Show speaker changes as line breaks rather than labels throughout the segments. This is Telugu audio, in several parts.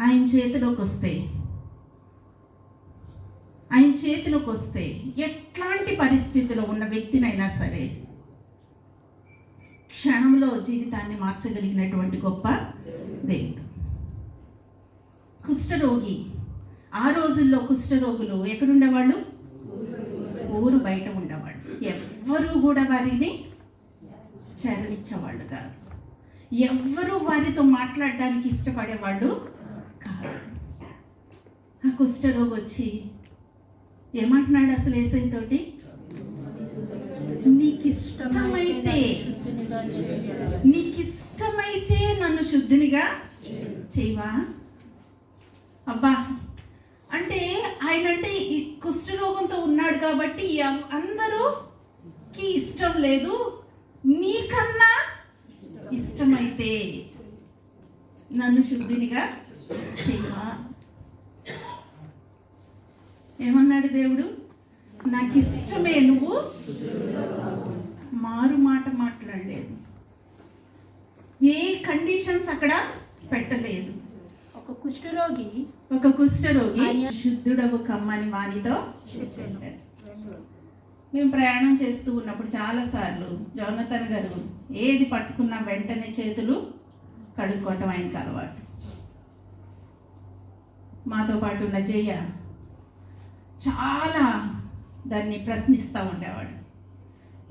ఆయన చేతిలోకి వస్తే ఆయన చేతిలోకి వస్తే ఎట్లాంటి పరిస్థితిలో ఉన్న వ్యక్తినైనా సరే క్షణంలో జీవితాన్ని మార్చగలిగినటువంటి గొప్ప దేవుడు. కుష్ఠరోగి ఆ రోజుల్లో కుష్ఠరోగులు ఎక్కడుండేవాళ్ళు? ఊరు బయట ఉండేవాళ్ళు. ఎవ్వరూ కూడా వారిని చేరనిచ్చేవాళ్ళు కాదు. ఎవ్వరూ వారితో మాట్లాడడానికి ఇష్టపడేవాళ్ళు కాదు ఆ కుష్ఠరోగి వచ్చి ఏమంటున్నాడు అసలు ఏసైతోటి? నీకు ఇష్టమైతే నీకు ఇష్టమైతే నన్ను శుద్ధినిగా చేయవా? అబ్బా అంటే ఆయన అంటే కుష్ఠరోగంతో ఉన్నాడు కాబట్టి అందరూ అందరూకి ఇష్టం లేదు నీకన్నా ఇష్టమైతే నన్ను శుద్ధినిగా ఏమన్నాడు దేవుడు? నాకు ఇష్టమే నువ్వు. మారు మాట మాట్లాడలేదు. ఏ కండిషన్స్ అక్కడ పెట్టలేదు.
ఒక కుష్ఠరోగి
ఒక కుష్ఠరోగి శుద్ధుడవు కమ్మని వానితో చెప్పారు మేము ప్రయాణం చేస్తూ ఉన్నప్పుడు చాలాసార్లు జోనతన్ గారు ఏది పట్టుకున్నా వెంటనే చేతులు కడుక్కోవటం ఆయనకు అలవాటు. మాతో పాటు ఉన్న జయ చాలా దాన్ని ప్రశ్నిస్తూ ఉండేవాడు.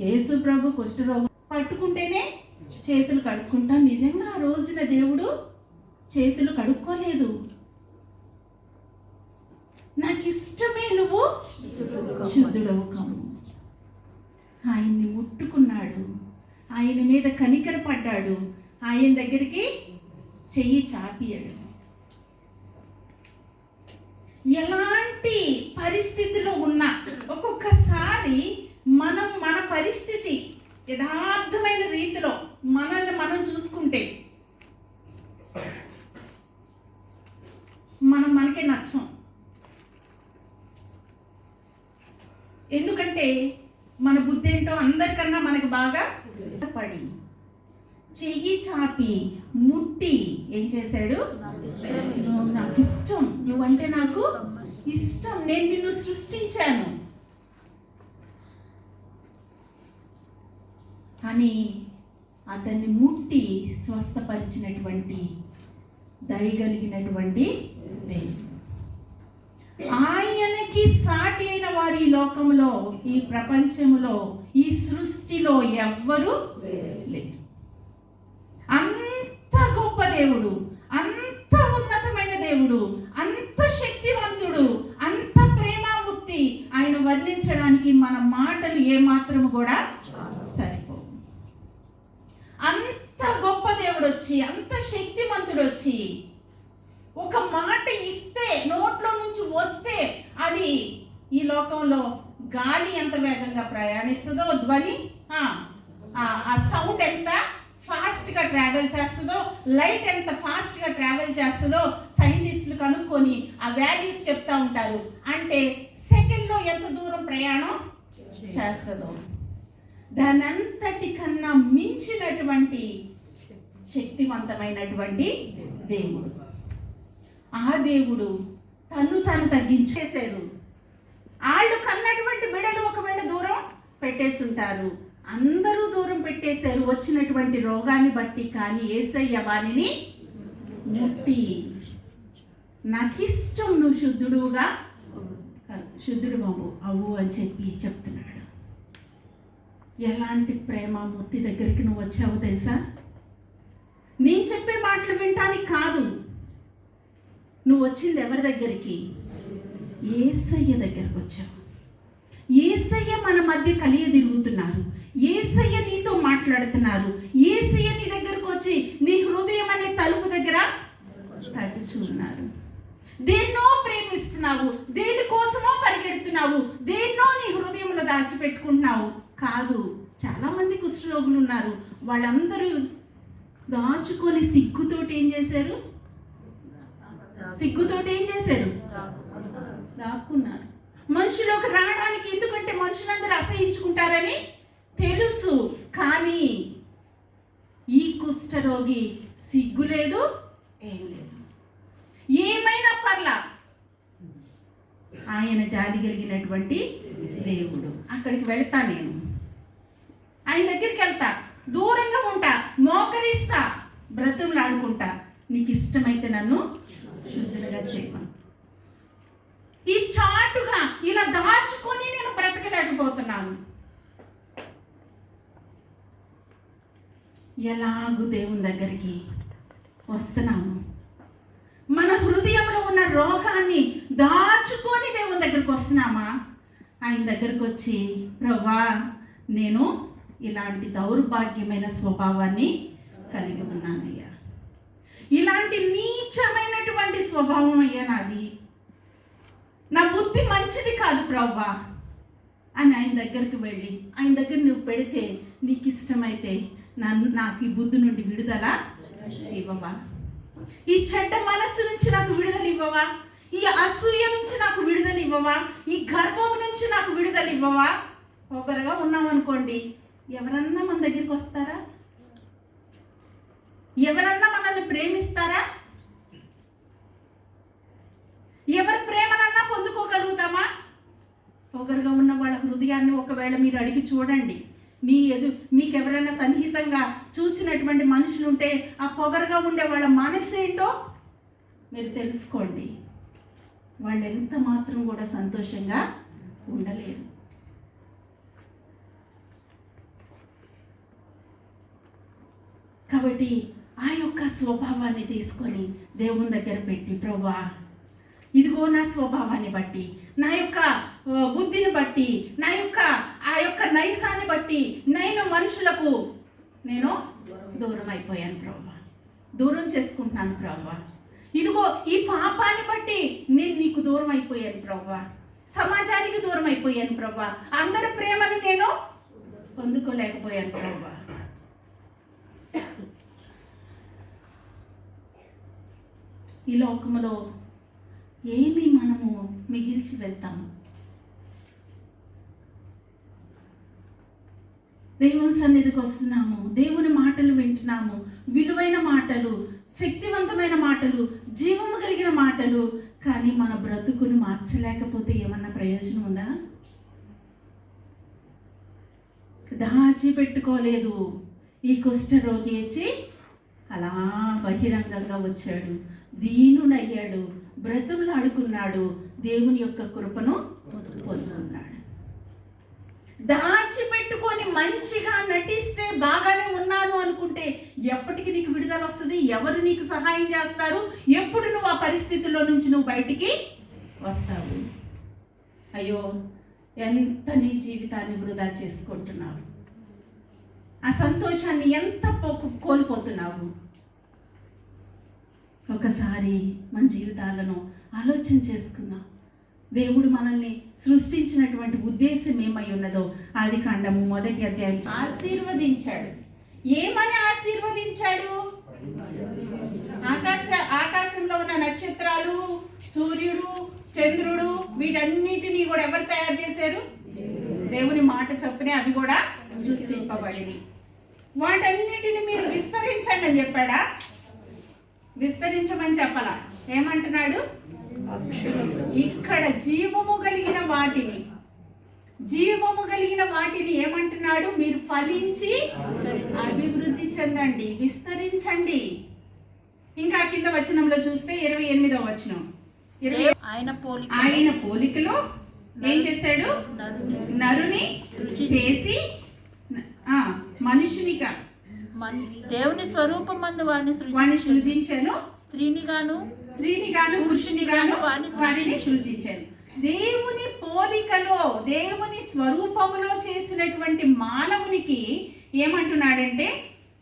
యేసు ప్రభు కుష్ఠరోగం పట్టుకుంటేనే చేతులు కడుక్కుంటా. నిజంగా ఆ రోజున దేవుడు చేతులు కడుక్కోలేదు. నాకు ఇష్టమే నువ్వు శుద్ధుడవు ఆయన్ని ముట్టుకున్నాడు. ఆయన మీద కనికర పడ్డాడు ఆయన దగ్గరికి చెయ్యి చాపియాడు. ఎలాంటి పరిస్థితిలో ఉన్నా ఒక్కొక్కసారి మనం మన పరిస్థితి యథార్థమైన రీతిలో మనల్ని మనం చూసుకుంటే మనం మనకే నచ్చం. ఎందుకంటే మన బుద్ధి ఏంటో అందరికన్నా మనకు బాగా పడి చెయ్యి చాపి ఏం చేశాడు? నువ్వు నాకు ఇష్టం. నువ్వంటే నాకు ఇష్టం. నేను నిన్ను సృష్టించాను. అని అతన్ని ముట్టి స్వస్థపరిచినటువంటి దయగలిగినటువంటి దేవుడు. ఆయనకి సాటి అయిన వారి ఈ లోకంలో ఈ ప్రపంచంలో ఈ సృష్టిలో ఎవ్వరు లేరు. దేవుడు. అంత ఉన్నతమైన దేవుడు అంత శక్తివంతుడు అంత ప్రేమామూర్తి. ఆయన వర్ణించడానికి మన మాటలు ఏమాత్రము కూడా సరిపోవు. అంత గొప్ప దేవుడు వచ్చి అంత శక్తివంతుడు వచ్చి ఒక మాట ఇస్తే నోట్లో నుంచి వస్తే అది ఈ లోకంలో గాలి ఎంత వేగంగా ప్రయాణిస్తుందో ధ్వని ఆ- ఆ సౌండ్ ఎంత? ఫాస్ట్గా ట్రావెల్ చేస్తుందో లైట్ ఎంత ఫాస్ట్గా ట్రావెల్ చేస్తుందో సైంటిస్టులు కనుక్కొని ఆ వాల్యూస్ చెప్తా ఉంటారు. అంటే సెకండ్లో ఎంత దూరం ప్రయాణం? చేస్తుందో. దానంతటి కన్నా మించినటువంటి శక్తివంతమైనటువంటి దేవుడు. ఆ దేవుడు తను తాను తగ్గించేశారు. వాళ్ళు కన్నటువంటి బిడలు ఒకవేళ దూరం పెట్టేసుంటారు. అందరూ దూరం పెట్టేశారు. వచ్చినటువంటి రోగాన్ని బట్టి కానీ ఏసయ్య వాణిని ముట్టి నాకు ఇష్టం నువ్వు శుద్ధుడుగా శుద్ధుడు బాబు అవ్వు అని చెప్పి చెప్తున్నాడు. ఎలాంటి ప్రేమ మూర్తి దగ్గరికి నువ్వు వచ్చావో తెలుసా? నేను చెప్పే మాటలు వినటానికి కాదు. నువ్వు వచ్చింది ఎవరి దగ్గరికి? ఏసయ్య దగ్గరకు వచ్చావు. ఏసయ్య మన మధ్య కలియ తిరుగుతున్నారు ఏసయ్య నీతో మాట్లాడుతున్నారు. ఏసయ్య నీ దగ్గరకు వచ్చి నీ హృదయం అనే తలుపు దగ్గర తట్టుచున్నారు దేన్నో ప్రేమిస్తున్నావు దేనికోసమో పరిగెడుతున్నావు దేన్నో నీ హృదయంలో దాచిపెట్టుకుంటున్నావు. కాదు చాలామంది కుష్ఠరోగులు ఉన్నారు. వాళ్ళందరూ దాచుకొని సిగ్గుతోటి ఏం చేశారు? సిగ్గుతోటి ఏం చేశారు? దాక్కున్నారు. మనుషులోకి రావడానికి ఎందుకంటే మనుషులందరూ అసహించుకుంటారని తెలుసు. కానీ ఈ కుష్ఠరోగి సిగ్గు లేదు ఏం లేదు. ఏమైనా పర్ల ఆయన జాలి కలిగినటువంటి దేవుడు. అక్కడికి వెళ్తా నేను. ఆయన దగ్గరికి వెళ్తా. దూరంగా ఉంటా మోకరిస్తా బ్రతుములు ఆడుకుంటా నీకు ఇష్టమైతే నన్ను శుద్ధులుగా చెప్పాను ఈ చాటుగా ఇలా దాచుకొని నేను బ్రతకలేకపోతున్నాను. ఎలాగూ దేవుని దగ్గరికి వస్తున్నాము? మన హృదయంలో ఉన్న రోగాన్ని దాచుకొని దేవుని దగ్గరికి వస్తున్నామా? ఆయన దగ్గరికి వచ్చి ప్రభా నేను ఇలాంటి దౌర్భాగ్యమైన స్వభావాన్ని కలిగి ఉన్నానయ్యా. ఇలాంటి నీచమైనటువంటి స్వభావం అయ్యా నాది. నా బుద్ధి మంచిది కాదు ప్రవ్వా. అని ఆయన దగ్గరికి వెళ్ళి ఆయన దగ్గర నువ్వు పెడితే నీకు ఇష్టమైతే నన్ను నాకు ఈ బుద్ధి నుండి విడుదల ఇవ్వవా? ఈ చెడ్డ మనస్సు నుంచి నాకు విడుదల ఇవ్వవా? ఈ అసూయ నుంచి నాకు విడుదల ఇవ్వవా? ఈ గర్వం నుంచి నాకు విడుదల ఇవ్వవా? ఒకరుగా ఉన్నాం అనుకోండి ఎవరన్నా మన దగ్గరికి వస్తారా? ఎవరన్నా మనల్ని ప్రేమిస్తారా? పొగరుగా ఉన్న వాళ్ళ హృదయాన్ని ఒకవేళ మీరు అడిగి చూడండి. మీ ఎదు మీకు ఎవరైనా సన్నిహితంగా చూసినటువంటి మనుషులు ఉంటే ఆ పొగరుగా ఉండే వాళ్ళ మనసు ఏంటో మీరు తెలుసుకోండి. వాళ్ళు ఎంత మాత్రం కూడా సంతోషంగా ఉండలేరు. కాబట్టి ఆ యొక్క స్వభావాన్ని తీసుకొని దేవుని దగ్గర పెట్టి ప్రభా ఇదిగో నా స్వభావాన్ని బట్టి నా యొక్క బుద్ధిని బట్టి నా యొక్క ఆ యొక్క నైసాన్ని బట్టి నేను మనుషులకు నేను దూరం అయిపోయాను ప్రభా దూరం చేసుకుంటున్నాను ప్రభా ఇదిగో ఈ పాపాన్ని బట్టి నేను నీకు దూరం అయిపోయాను ప్రభా సమాజానికి దూరం అయిపోయాను ప్రభా అందరి ప్రేమను నేను పొందుకోలేకపోయాను ప్రభా ఈ లోకములో ఏమి మనము మిగిల్చి వెళ్తాము? దేవుని సన్నిధికి వస్తున్నాము. దేవుని మాటలు వింటున్నాము. విలువైన మాటలు శక్తివంతమైన మాటలు జీవము కలిగిన మాటలు. కానీ మన బ్రతుకును మార్చలేకపోతే ఏమన్నా ప్రయోజనం ఉందా? దాచి పెట్టుకోలేదు. ఈ కుష్ఠరోగి వచ్చి అలా బహిరంగంగా వచ్చాడు. దీనుడయ్యాడు. బ్రతుములాడుకున్నాడు దేవుని యొక్క కృపను పొందుకున్నాడు. దాచిపెట్టుకొని మంచిగా నటిస్తే బాగానే ఉన్నాను అనుకుంటే ఎప్పటికి నీకు విడుదల వస్తుంది? ఎవరు నీకు సహాయం చేస్తారు? ఎప్పుడు నువ్వు ఆ పరిస్థితుల్లో నుంచి నువ్వు బయటికి వస్తావు? అయ్యో ఎంత నీ జీవితాన్ని వృధా చేసుకుంటున్నావు? ఆ సంతోషాన్ని ఎంత కోల్పోతున్నావు? ఒకసారి మన జీవితాలను ఆలోచన చేసుకుందాం. దేవుడు మనల్ని సృష్టించినటువంటి ఉద్దేశం ఏమై ఉన్నదో ఆది కాండము మొదటి అధ్యాయం. ఆశీర్వదించాడు. ఏమని ఆశీర్వదించాడు? ఆకాశ ఆకాశంలో ఉన్న నక్షత్రాలు సూర్యుడు చంద్రుడు వీటన్నిటినీ కూడా ఎవరు తయారు చేశారు? దేవుని మాట చొప్పునే అవి కూడా సృష్టింపబడినవి. వాటన్నిటిని మీరు విస్తరించండి అని చెప్పాడా? విస్తరించమని చెప్పాలా? ఏమంటున్నాడు? ఇక్కడ జీవము కలిగిన వాటిని జీవము కలిగిన వాటిని ఏమంటున్నాడు? మీరు ఫలించి అభివృద్ధి చెందండి విస్తరించండి. ఇంకా కింద వచనంలో చూస్తే ఇరవై ఎనిమిదవ వచనం. ఇరవై
ఆయన పోలిక
ఆయన పోలికలో ఏం చేశాడు?
నరుని
చేసి ఆ, మనుషునిగా
మన్- దేవుని స్వరూపమందు వారిని
వారిని
సృజించాను.
సృజించాను
స్త్రీని గాను
స్త్రీని గాను పురుషుని గాను వారిని సృజించాను దేవుని పోలికలో దేవుని స్వరూపములో చేసినటువంటి మానవునికి ఏమంటున్నాడంటే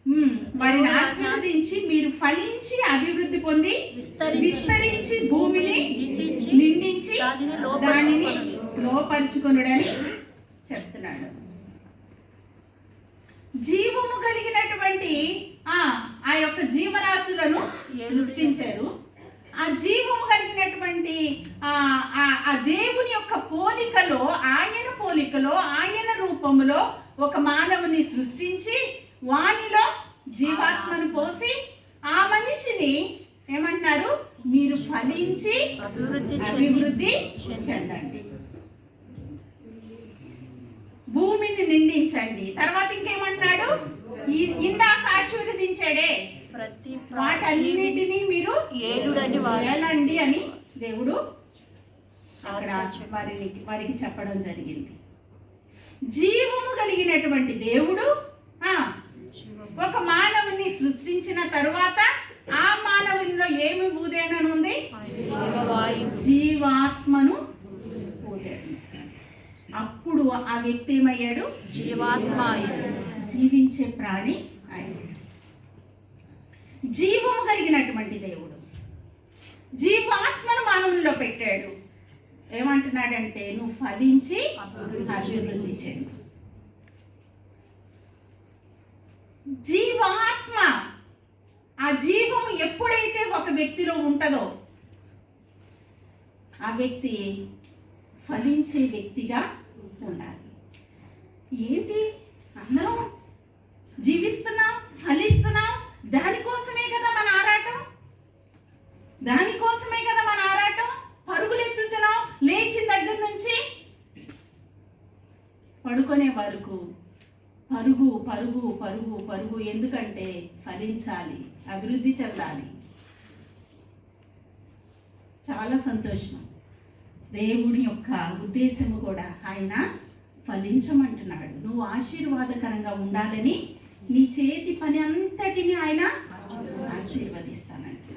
"ఉమ్, వారిని ఆశీర్వదించి మీరు ఫలించి అభివృద్ధి పొంది
విస్తరించి
భూమిని
నిండించి దానిని
దానిని
లోపరుచుకొనుడి.
లోపరుచుకొనుడని చెప్తున్నాడు. జీవము కలిగినటువంటి ఆ ఆ యొక్క జీవరాశులను సృష్టించారు. ఆ జీవము కలిగినటువంటి ఆ దేవుని యొక్క పోలికలో ఆయన పోలికలో ఆయన రూపములో ఒక మానవుని సృష్టించి వానిలో జీవాత్మను పోసి ఆ మనిషిని ఏమంటున్నారు మీరు ఫలించి
అభివృద్ధి చెంది
అభివృద్ధి చెందండి. భూమిని నిండించండి. తర్వాత ఇంకేమంటున్నాడు? ఇందాక ఆశీర్వదించాడే.
ప్రతి
వాటన్నిటినీ మీరు
ఏలుడని
ఏలండి అని దేవుడు అక్కడ వారిని వారికి చెప్పడం జరిగింది. జీవము కలిగినటువంటి దేవుడు ఆ, ఒక మానవుని సృష్టించిన తరువాత ఆ మానవునిలో ఏమి ఊదేననుంది? జీవాత్మను ఊదాడు అప్పుడు ఆ వ్యక్తి ఏమయ్యాడు?
జీవాత్మ
జీవించే ప్రాణి అయ్యాడు జీవము కలిగినటువంటి దేవుడు. జీవాత్మను మానవుల్లో పెట్టాడు. ఏమంటున్నాడంటే నువ్వు ఫలించి అభివృద్ధి చెందు. జీవాత్మ ఆ జీవము ఎప్పుడైతే ఒక వ్యక్తిలో ఉంటుందో ఆ వ్యక్తి ఫలించే వ్యక్తిగా ఉండాలి. ఏంటి? అందరం జీవిస్తున్నాం ఫలిస్తున్నాం దానికోసమే కదా మన ఆరాటం దానికోసమే కదా మన ఆరాటం పరుగులెత్తుతున్నాం లేచిన దగ్గర నుంచి పడుకునే వరకు పరుగు పరుగు పరుగు పరుగు ఎందుకంటే ఫలించాలి అభివృద్ధి చెందాలి. చాలా సంతోషం. దేవుని యొక్క ఉద్దేశము కూడా ఆయన ఫలించమంటున్నాడు. నువ్వు ఆశీర్వాదకరంగా ఉండాలని నీ చేతి పని అంతటిని ఆయన ఆశీర్వదిస్తానంటున్నాడు.